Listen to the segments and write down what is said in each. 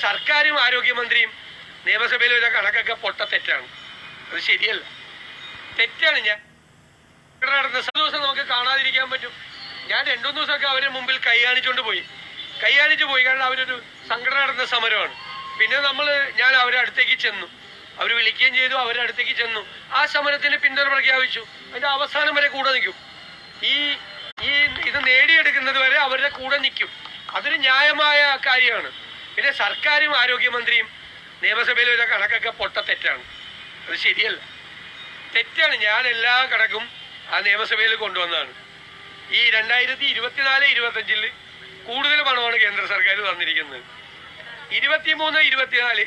സർക്കാരും ആരോഗ്യമന്ത്രിയും നിയമസഭയിൽ ഒരു കണക്കൊക്കെ പൊട്ട തെറ്റാണ്. അത് ശരിയല്ല. തെറ്റാണ് ഞാൻ. നടന്ന ദിവസം നമുക്ക് കാണാതിരിക്കാൻ പറ്റും. ഞാൻ രണ്ടു ദിവസമൊക്കെ അവരുടെ മുമ്പിൽ കൈ കാണിച്ചുകൊണ്ട് പോയി. കൈ കാണിച്ചു പോയി കാരണം അവരൊരു സംഘടന നടന്ന സമരമാണ്. പിന്നെ നമ്മൾ ഞാൻ അവരുടെ അടുത്തേക്ക് ചെന്നു. അവർ വിളിക്കുകയും ചെയ്തു അവരുടെ അടുത്തേക്ക് ചെന്നു. ആ സമരത്തിന് പിന്തുണ പ്രഖ്യാപിച്ചു. അതിന്റെ അവസാനം വരെ കൂടെ നിൽക്കും. ഈ ഈ ഇത് നേടിയെടുക്കുന്നത് വരെ അവരുടെ കൂടെ നിൽക്കും. അതൊരു ന്യായമായ കാര്യമാണ്. പിന്നെ സർക്കാരും ആരോഗ്യമന്ത്രിയും നിയമസഭയിൽ ഒരു കണക്കൊക്കെ പൊട്ട തെറ്റാണ്. അത് ശരിയല്ല. തെറ്റാണ്. ഞാൻ എല്ലാ കണക്കും ആ നിയമസഭയിൽ കൊണ്ടുവന്നതാണ്. ഈ രണ്ടായിരത്തി ഇരുപത്തിനാല് ഇരുപത്തഞ്ചിൽ കൂടുതൽ പണമാണ് കേന്ദ്ര സർക്കാർ തന്നിരിക്കുന്നത്. ഇരുപത്തിമൂന്ന് ഇരുപത്തിനാല്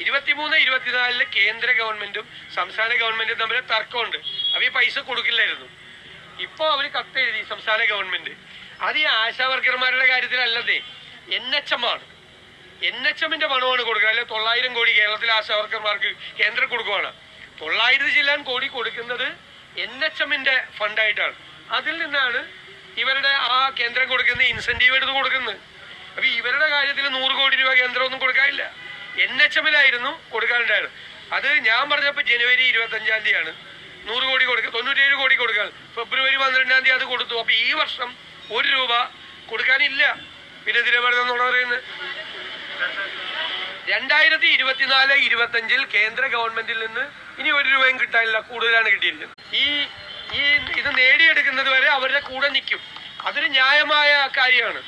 ഇരുപത്തിമൂന്ന് ഇരുപത്തിനാലിൽ കേന്ദ്ര ഗവൺമെന്റും സംസ്ഥാന ഗവൺമെന്റും തമ്മിൽ തർക്കമുണ്ട്. അവർ ഈ പൈസ കൊടുക്കില്ലായിരുന്നു. ഇപ്പൊ അവർ കത്തെഴുതി സംസ്ഥാന ഗവൺമെന്റ്. അത് ഈ ആശാവർക്കർമാരുടെ കാര്യത്തിലല്ലതേ. എൻ എച്ച് എം ആണ്. എൻ എച്ച് എമ്മിന്റെ പണമാണ് കൊടുക്കുന്നത്. അല്ലെ തൊള്ളായിരം കോടി കേരളത്തിലെ ആശാവർക്കർമാർക്ക് കേന്ദ്രം കൊടുക്കുവാണ്. തൊള്ളായിരത്തി ചില്ലാൻ കോടി കൊടുക്കുന്നത് എൻ എച്ച് എമ്മിന്റെ ഫണ്ടായിട്ടാണ്. അതിൽ നിന്നാണ് ഇവരുടെ ആ കേന്ദ്രം കൊടുക്കുന്ന ഇൻസെന്റീവ് എടുത്ത് കൊടുക്കുന്നത്. അപ്പൊ ഇവരുടെ കാര്യത്തിൽ നൂറ് കോടി രൂപ കേന്ദ്രം ഒന്നും കൊടുക്കാനില്ല. എൻ എച്ച് എമ്മിലായിരുന്നു കൊടുക്കാനുണ്ടായിരുന്നു അത് ഞാൻ പറഞ്ഞപ്പോൾ ജനുവരി ഇരുപത്തി അഞ്ചാം തീയതിയാണ്. നൂറ് കോടി കൊടുക്കുക തൊണ്ണൂറ്റേഴ് കോടി കൊടുക്കാൻ. ഫെബ്രുവരി പന്ത്രണ്ടാം തീയതി അത് കൊടുത്തു. അപ്പൊ ഈ വർഷം ഒരു രൂപ കൊടുക്കാനില്ല. പിന്നെ തിരുവനന്തപുരം എന്നാണ് പറയുന്നത്. രണ്ടായിരത്തി ഇരുപത്തിനാല് ഇരുപത്തഞ്ചിൽ കേന്ദ്ര ഗവൺമെന്റിൽ നിന്ന് ഇനി ഒരു രൂപയും കിട്ടാനില്ല കൂടുതലാണ് കിട്ടിയിരിക്കുന്നത് ഈ ഈ ഇത് നേടിയെടുക്കുന്നത് വരെ അവരുടെ കൂടെ നിൽക്കും. അതൊരു ന്യായമായ കാര്യമാണ്.